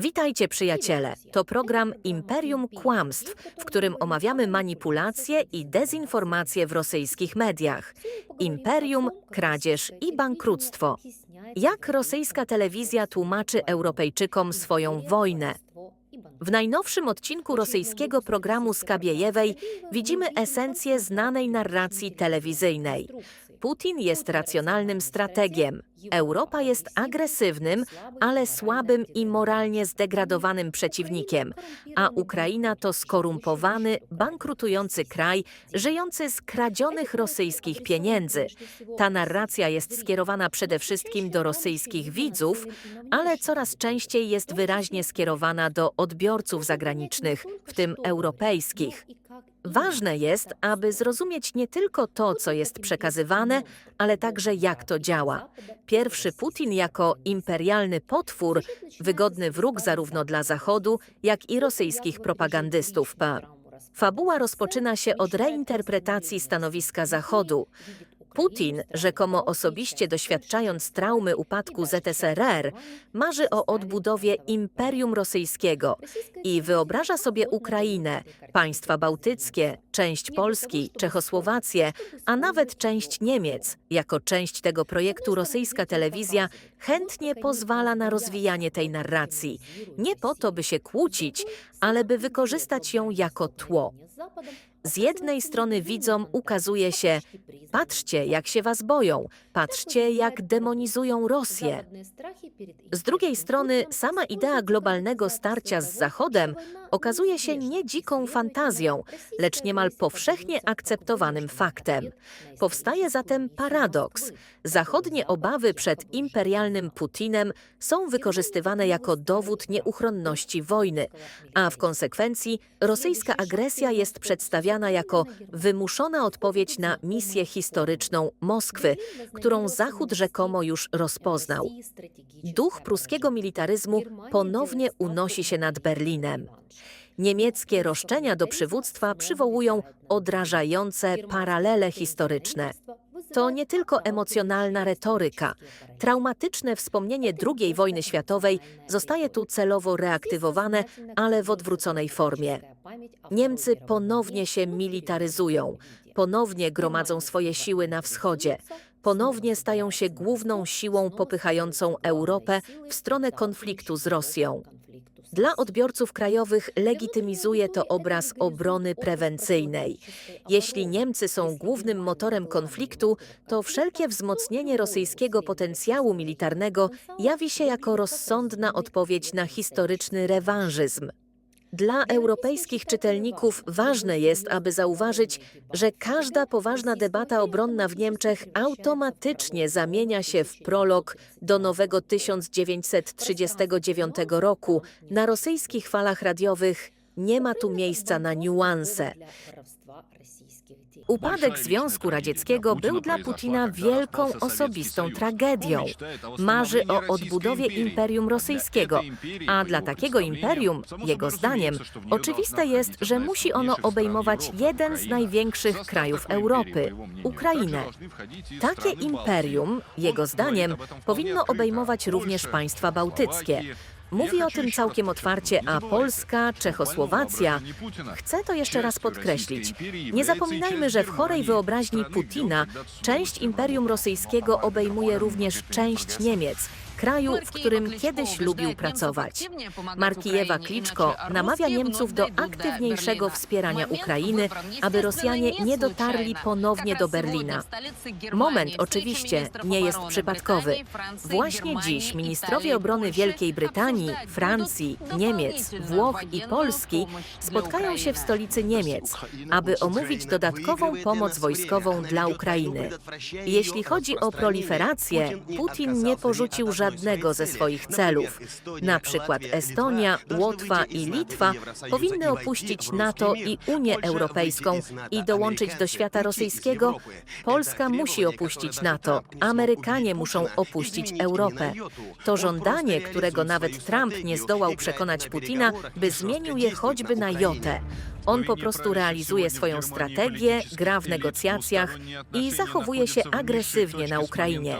Witajcie przyjaciele. To program Imperium Kłamstw, w którym omawiamy manipulacje i dezinformacje w rosyjskich mediach. Imperium, kradzież i bankructwo. Jak rosyjska telewizja tłumaczy Europejczykom swoją wojnę? W najnowszym odcinku rosyjskiego programu Skabiejewej widzimy esencję znanej narracji telewizyjnej. Putin jest racjonalnym strategiem. Europa jest agresywnym, ale słabym i moralnie zdegradowanym przeciwnikiem, a Ukraina to skorumpowany, bankrutujący kraj, żyjący z kradzionych rosyjskich pieniędzy. Ta narracja jest skierowana przede wszystkim do rosyjskich widzów, ale coraz częściej jest wyraźnie skierowana do odbiorców zagranicznych, w tym europejskich. Ważne jest, aby zrozumieć nie tylko to, co jest przekazywane, ale także jak to działa. Pierwszy Putin jako imperialny potwór, wygodny wróg zarówno dla Zachodu, jak i rosyjskich propagandystów. Pa. Fabuła rozpoczyna się od reinterpretacji stanowiska Zachodu. Putin, rzekomo osobiście doświadczając traumy upadku ZSRR, marzy o odbudowie Imperium Rosyjskiego i wyobraża sobie Ukrainę, państwa bałtyckie, część Polski, Czechosłowację, a nawet część Niemiec. Jako część tego projektu rosyjska telewizja chętnie pozwala na rozwijanie tej narracji. Nie po to, by się kłócić, ale by wykorzystać ją jako tło. Z jednej strony widzom ukazuje się, patrzcie, jak się was boją, patrzcie, jak demonizują Rosję. Z drugiej strony, sama idea globalnego starcia z Zachodem okazuje się nie dziką fantazją, lecz niemal powszechnie akceptowanym faktem. Powstaje zatem paradoks. Zachodnie obawy przed imperialnym Putinem są wykorzystywane jako dowód nieuchronności wojny, a w konsekwencji rosyjska agresja jest przedstawiana jako wymuszona odpowiedź na misję historyczną Moskwy, którą Zachód rzekomo już rozpoznał. Duch pruskiego militaryzmu ponownie unosi się nad Berlinem. Niemieckie roszczenia do przywództwa przywołują odrażające paralele historyczne. To nie tylko emocjonalna retoryka. Traumatyczne wspomnienie II wojny światowej zostaje tu celowo reaktywowane, ale w odwróconej formie. Niemcy ponownie się militaryzują, ponownie gromadzą swoje siły na wschodzie, ponownie stają się główną siłą popychającą Europę w stronę konfliktu z Rosją. Dla odbiorców krajowych legitymizuje to obraz obrony prewencyjnej. Jeśli Niemcy są głównym motorem konfliktu, to wszelkie wzmocnienie rosyjskiego potencjału militarnego jawi się jako rozsądna odpowiedź na historyczny rewanżyzm. Dla europejskich czytelników ważne jest, aby zauważyć, że każda poważna debata obronna w Niemczech automatycznie zamienia się w prolog do nowego 1939 roku. Na rosyjskich falach radiowych nie ma tu miejsca na niuanse. Upadek Związku Radzieckiego był dla Putina wielką osobistą tragedią. Marzy o odbudowie Imperium Rosyjskiego, a dla takiego imperium, jego zdaniem, oczywiste jest, że musi ono obejmować jeden z największych krajów Europy Ukrainę. Takie imperium, jego zdaniem, powinno obejmować również państwa bałtyckie. Mówi o tym całkiem otwarcie, a Polska, Czechosłowacja. Chcę to jeszcze raz podkreślić. Nie zapominajmy, że w chorej wyobraźni Putina część Imperium Rosyjskiego obejmuje również część Niemiec, kraju, w którym kiedyś lubił pracować. Markijewa Kliczko namawia Niemców do aktywniejszego wspierania Ukrainy, aby Rosjanie nie dotarli ponownie do Berlina. Moment oczywiście nie jest przypadkowy. Właśnie dziś ministrowie obrony Wielkiej Brytanii, Francji, Niemiec, Włoch i Polski spotkają się w stolicy Niemiec, aby omówić dodatkową pomoc wojskową dla Ukrainy. Jeśli chodzi o proliferację, Putin nie porzucił żadnego ze swoich celów. Na przykład Estonia, Łotwa i Litwa powinny opuścić NATO i Unię Europejską i dołączyć do świata rosyjskiego. Polska musi opuścić NATO. Amerykanie muszą opuścić Europę. To żądanie, którego nawet Trump nie zdołał przekonać Putina, by zmienił je choćby na jotę. On po prostu realizuje swoją strategię, gra w negocjacjach i zachowuje się agresywnie na Ukrainie.